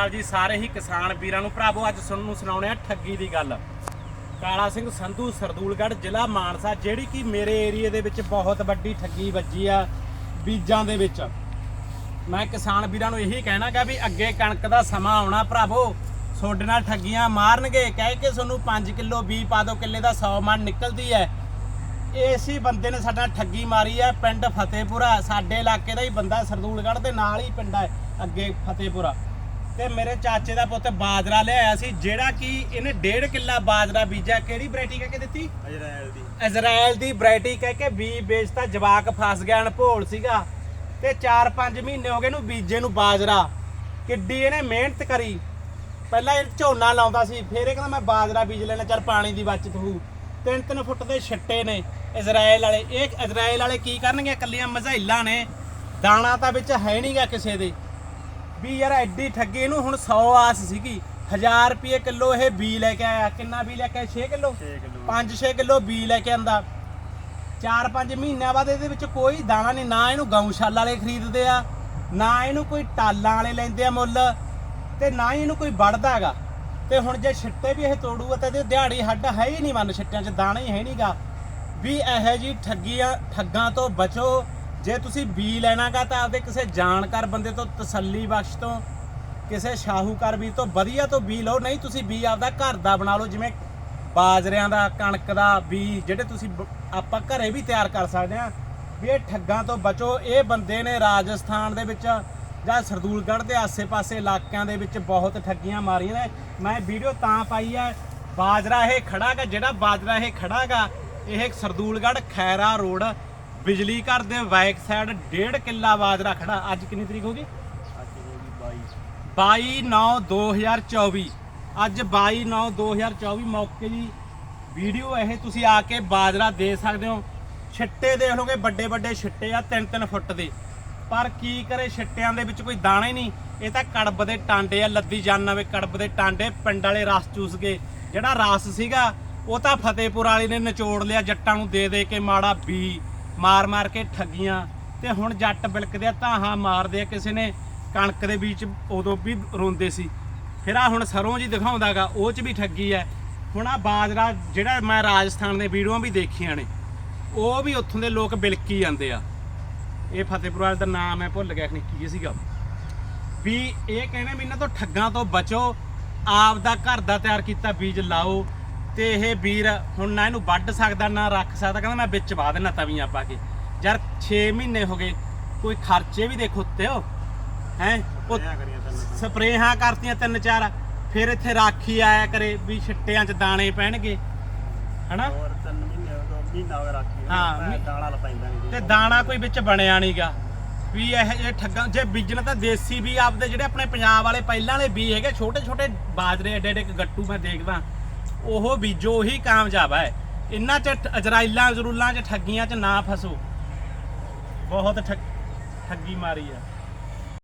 ਨਾਲ ਜੀ ਸਾਰੇ ਹੀ ਕਿਸਾਨ ਵੀਰਾਂ ਨੂੰ ਭਰਾਵੋ, ਅੱਜ ਤੁਹਾਨੂੰ ਸੁਣਾਉਣੇ ਆ ਠੱਗੀ ਦੀ ਗੱਲ। ਕਾਲਾ ਸਿੰਘ ਸੰਧੂ, ਸਰਦੂਲਗੜ੍ਹ ਜ਼ਿਲ੍ਹਾ ਮਾਨਸਾ, ਜਿਹੜੀ ਕਿ ਮੇਰੇ ਏਰੀਏ ਦੇ ਵਿੱਚ ਬਹੁਤ ਵੱਡੀ ਠੱਗੀ ਵੱਜੀ ਆ ਬੀਜਾਂ ਦੇ ਵਿੱਚ। ਮੈਂ ਕਿਸਾਨ ਵੀਰਾਂ ਨੂੰ ਇਹੀ ਕਹਿਣਾਗਾ ਵੀ ਅੱਗੇ ਕਣਕ ਦਾ ਸਮਾਂ ਆਉਣਾ ਭਰਾਵੋ, ਤੁਹਾਡੇ ਨਾਲ ਠੱਗੀਆਂ ਮਾਰਨਗੇ। ਕਹਿ ਕੇ ਤੁਹਾਨੂੰ 5 ਕਿਲੋ ਬੀ ਪਾ ਦਿਓ, ਕਿੱਲੇ ਦਾ 100 ਮਣ ਨਿਕਲਦੀ ਹੈ। ਇਸੇ ਬੰਦੇ ਨੇ ਸਾਡਾ ਠੱਗੀ ਮਾਰੀ ਹੈ ਪਿੰਡ ਫਤਿਹਪੁਰਾ। ਸਾਡੇ ਇਲਾਕੇ ਦਾ ਹੀ ਬੰਦਾ ਸਰਦੂਲਗੜ੍ਹ ਦੇ ਨਾਲ ਹੀ ਪਿੰਡ ਹੈ, ਅੱਗੇ ਫਤਿਹਪੁਰਾ। ਤੇ ਮੇਰੇ ਚਾਚੇ ਦਾ ਪੁੱਤ ਬਾਜਰਾ ਲਿਆਇਆ ਸੀ ਜਿਹੜਾ ਕਿ ਇਹਨੇ 1.5 ਕਿੱਲਾ ਬਾਜਰਾ ਬੀਜਿਆ। ਕਿਹੜੀ ਵੈਰਾਈਟੀ ਕਹਿ ਕੇ ਦਿੱਤੀ? ਇਜ਼ਰਾਈਲ ਦੀ। ਇਜ਼ਰਾਈਲ ਦੀ ਵੈਰਾਈਟੀ ਕਹਿ ਕੇ ਬੀ ਵੇਚਤਾ ਜਵਾਕ ਫਸ ਗਿਆ ਅਣਭੋਲ ਸੀਗਾ। ਤੇ 4-5 ਮਹੀਨੇ ਹੋ ਗਏ ਇਹਨੂੰ ਬੀਜੇ ਨੂੰ ਬਾਜਰਾ। ਕਿੱਡੀ ਇਹਨੇ ਮਿਹਨਤ ਕਰੀ। ਪਹਿਲਾਂ ਇਹ ਝੋਨਾ ਲਾਉਂਦਾ ਸੀ ਫਿਰ ਇਹ ਕਹਿੰਦਾ ਮੈਂ ਬਾਜਰਾ ਬੀਜ ਲੈਣਾ ਚੱਲ ਪਾਣੀ ਦੀ ਬਚਤ ਹੋਊ। ਤਿੰਨ ਤਿੰਨ ਫੁੱਟ ਦੇ ਛੱਟੇ ਨੇ ਇਜ਼ਰਾਈਲ ਵਾਲੇ। ਇਹ ਇਜ਼ਰਾਈਲ ਵਾਲੇ ਕੀ ਕਰਨਗੇ? ਇਕੱਲੀਆਂ ਮਜ਼ਾਈਲਾਂ ਨੇ। ਦਾਣਾ ਤਾਂ ਵਿੱਚ ਹੈ ਨਹੀਂਗਾ ਕਿਸੇ ਦੇ। ਵੀ ਯਾਰ ਐਡੀ ਠੱਗੀ ਇਹਨੂੰ ਹੁਣ 100 ਆਸ ਸੀਗੀ। 1000 ਰੁਪਏ ਕਿਲੋ ਇਹ ਬੀ ਲੈ ਕੇ ਆਇਆ। ਕਿੰਨਾ ਬੀ ਲੈ ਕੇ ਆਇਆ? 6 ਕਿਲੋ? 6 ਕਿਲੋ। 5-6 ਕਿਲੋ ਬੀ ਲੈ ਕੇ ਆਂਦਾ। 4-5 ਮਹੀਨਿਆਂ ਬਾਅਦ ਇਹਦੇ ਵਿੱਚ ਕੋਈ ਦਾਣਾ ਨਹੀਂ। ਨਾ ਇਹਨੂੰ ਗਊਸ਼ਾਲਾ ਵਾਲੇ ਖਰੀਦਦੇ ਆ ਨਾ ਇਹਨੂੰ ਕੋਈ ਟਾਲਾਂ ਵਾਲੇ ਲੈਂਦੇ ਆ ਮੁੱਲ ਤੇ ਨਾ ਹੀ ਇਹਨੂੰ ਕੋਈ ਵੜਦਾ ਹੈਗਾ। ਤੇ ਹੁਣ ਜੇ ਛਿੱਟੇ ਵੀ ਇਹ ਤੋੜੂਗਾ ਤਾਂ ਇਹਦੇ ਦਿਹਾੜੀ ਹੱਡ ਹੈ ਹੀ ਨਹੀਂ ਮਨ। ਛਿੱਟਿਆਂ 'ਚ ਦਾਣਾ ਹੀ ਹੈ ਨਹੀਂਗਾ ਵੀ ਇਹੋ ਜੀ ਠੱਗੀਆਂ ਠੱਗਾਂ ਤੋਂ ਬਚੋ। ਜੇ ਤੁਸੀਂ ਬੀ ਲੈਣਾਗਾ ਤਾਂ ਆਪਦੇ ਕਿਸੇ ਜਾਣਕਾਰ ਬੰਦੇ ਤੋਂ ਤਸੱਲੀ ਬਖਸ਼ ਤੋਂ, ਕਿਸੇ ਸ਼ਾਹੂਕਾਰ ਵੀ ਤੋਂ ਵਧੀਆ ਤੋਂ ਬੀ ਲਓ। ਨਹੀਂ, ਤੁਸੀਂ ਬੀ ਆਪਦਾ ਘਰ ਦਾ ਬਣਾ ਲਓ, ਜਿਵੇਂ ਬਾਜਰਿਆਂ ਦਾ, ਕਣਕ ਦਾ ਬੀ ਜਿਹੜੇ ਤੁਸੀਂ ਬ- ਆਪਾਂ ਘਰੇ ਵੀ ਤਿਆਰ ਕਰ ਸਕਦੇ ਆ ਵੀ ਇਹ ਠੱਗਾਂ ਤੋਂ ਬਚੋ। ਇਹ ਬੰਦੇ ਨੇ ਰਾਜਸਥਾਨ ਦੇ ਵਿੱਚ ਜਾਂ ਸਰਦੂਲਗੜ੍ਹ ਦੇ ਆਸੇ-ਪਾਸੇ ਇਲਾਕਿਆਂ ਦੇ ਵਿੱਚ ਬਹੁਤ ਠੱਗੀਆਂ ਮਾਰੀਆਂ ਨੇ। ਮੈਂ ਵੀਡੀਓ ਤਾਂ ਪਾਈ ਹੈ ਬਾਜਰਾ ਇਹ ਖੜਾਗਾ, ਜਿਹੜਾ ਬਾਜਰਾ ਇਹ ਖੜਾਗਾ, ਇਹ ਸਰਦੂਲਗੜ੍ਹ ਖੈਰਾ ਰੋਡ ਬਿਜਲੀ ਘਰ ਦੇ ਬੈਕ ਸਾਈਡ 1.5 ਕਿੱਲਾ ਬਾਜਰਾ ਖੜਾ ਅੱਜ ਕਿੰਨੀ ਤਰੀਕ ਹੋ ਗਈ? ਅੱਜ ਹੋ ਗਈ 22 22 9 2024 ਅੱਜ 22 9 2024 ਮੌਕੇ ਦੀ ਵੀਡੀਓ ਇਹ ਤੁਸੀਂ ਆ ਕੇ ਬਾਜਰਾ ਦੇ ਸਕਦੇ ਹੋ। ਛਿੱਟੇ ਦੇਖ ਲਓਗੇ, ਵੱਡੇ ਵੱਡੇ ਛਿੱਟੇ ਆ 3-3 ਫੁੱਟ ਦੇ। ਪਰ ਕੀ ਕਰੇ ਛਿੱਟਿਆਂ ਦੇ ਵਿੱਚ ਕੋਈ ਦਾਣਾ ਹੀ ਨਹੀਂ। ਇਹ ਤਾਂ ਕੜਬ ਦੇ ਟਾਂਡੇ ਆ, ਲੱਦੀ ਜਾਨਾ ਵੇ ਕੜਬ ਦੇ ਟਾਂਡੇ ਪਿੰਡ ਵਾਲੇ ਰਸ ਚੂਸ ਗਏ ਜਿਹੜਾ ਰਸ ਸੀਗਾ, ਉਹ ਤਾਂ ਫਤਿਹਪੁਰ ਵਾਲੇ ਨੇ ਨਿਚੋੜ ਲਿਆ, ਜੱਟਾਂ ਨੂੰ ਦੇ ਦੇ ਕੇ ਮਾੜਾ ਬੀ। ਮਾਰ ਮਾਰ ਕੇ ਠੱਗੀਆਂ ਤੇ ਹੁਣ ਜੱਟ ਬਿਲਕਦੇ ਆ, ਧਾਹਾਂ ਮਾਰਦੇ ਆ ਕਿਸੇ ਨੇ, ਕਣਕ ਦੇ ਵਿੱਚ ਉਦੋਂ ਵੀ ਰੋਂਦੇ ਸੀ। ਫਿਰ ਆ ਹੁਣ ਸਰੋਂ ਜੀ ਦਿਖਾਉਂਦਾਗਾ, ਉਹ ਚ ਵੀ ਠੱਗੀ ਐ। ਹੁਣ ਆ ਬਾਜਰਾ ਜਿਹੜਾ ਮੈਂ ਰਾਜਸਥਾਨ ਦੇ ਵੀਡੀਓਆਂ ਵੀ ਦੇਖੀਆਂ ਨੇ, ਉਹ ਵੀ ਉੱਥੋਂ ਦੇ ਲੋਕ ਬਿਲਕੀ ਜਾਂਦੇ ਆ। ਇਹ ਫਤਿਹਪੁਰ ਵਾਲੇ ਦਾ ਨਾਮ ਹੈ ਭੁੱਲ ਗਿਆ ਕਿ ਕੀ ਸੀਗਾ। ਵੀ ਇਹ ਕਹਿੰਦੇ ਵੀ ਇਹਨਾਂ ਤੋਂ ਠੱਗਾਂ ਤੋਂ ਬਚੋ, ਆਪ ਦਾ ਘਰ ਦਾ ਤਿਆਰ ਕੀਤਾ, ਬੀਜ ਲਾਓ। ਤੇ ਇਹ ਵੀਰ ਹੁਣ ਨਾ ਇਹਨੂੰ ਵੱਢ ਸਕਦਾ ਨਾ ਰੱਖ ਸਕਦਾ ਕਹਿੰਦਾ ਮੈਂ ਵਿੱਚ ਪਾ ਦੇਣਾ ਤਵੀਆਂ ਪਾ ਕੇ। ਯਾਰ 6 ਮਹੀਨੇ ਹੋ ਗਏ ਕੋਈ ਖਰਚੇ ਵੀ ਦੇਖੋ ਉੱਤੇ ਹੋ? ਹੈ ਸਪਰੇਹਾਂ ਕਰਤੀਆਂ ਤਿੰਨ ਚਾਰ ਫਿਰ ਇੱਥੇ ਰਾਖੀ ਆਇਆ ਕਰੇ ਵੀ ਛਿੱਟਿਆਂ 'ਚ ਦਾਣੇ ਪੈਣਗੇ ਹਨਾ? ਹੋਰ ਤਿੰਨ ਮਹੀਨੇ ਹੋ ਗਏ ਮਹੀਨਾ ਹੋ ਗਿਆ ਰਾਖੀ ਹਾਂ, ਮੈਂ ਮਹੀ- ਦਾਣਾ ਲਪਾਈਂਦਾ ਨਹੀਂ ਤੇ ਦਾਣਾ ਕੋਈ ਵਿੱਚ ਬਣਿਆ ਨਹੀਂਗਾ ਵੀ ਇਹ ਇਹ ਠੱਗਾਂ ਜੇ ਬੀਜਣਾ ਤਾਂ ਦੇਸੀ ਵੀ ਆਪਦੇ ਜਿਹੜੇ ਆਪਣੇ ਪੰਜਾਬ ਵਾਲੇ ਪਹਿਲਾਂ ਵਾਲੇ ਬੀ ਹੈਗੇ ਛੋਟੇ ਛੋਟੇ ਬਾਜਰੇ ਏਡੇ ਕੁ ਗੱਟੂ ਮੈਂ ਦੇਖਦਾ। ਉਹ ਬੀਜੋ ਹੀ ਕਾਮਯਾਬ ਹੈ ਇਹਨਾਂ ਚ ਠ- ਅਜਰਾਇਲਾਂ ਜ਼ਰੂਲਾਂ ਚ ਠੱਗੀਆਂ ਚ ਨਾ ਫਸੋ। ਬਹੁਤ ਠੱਗ ਠੱਗੀ ਮਾਰੀ ਆ।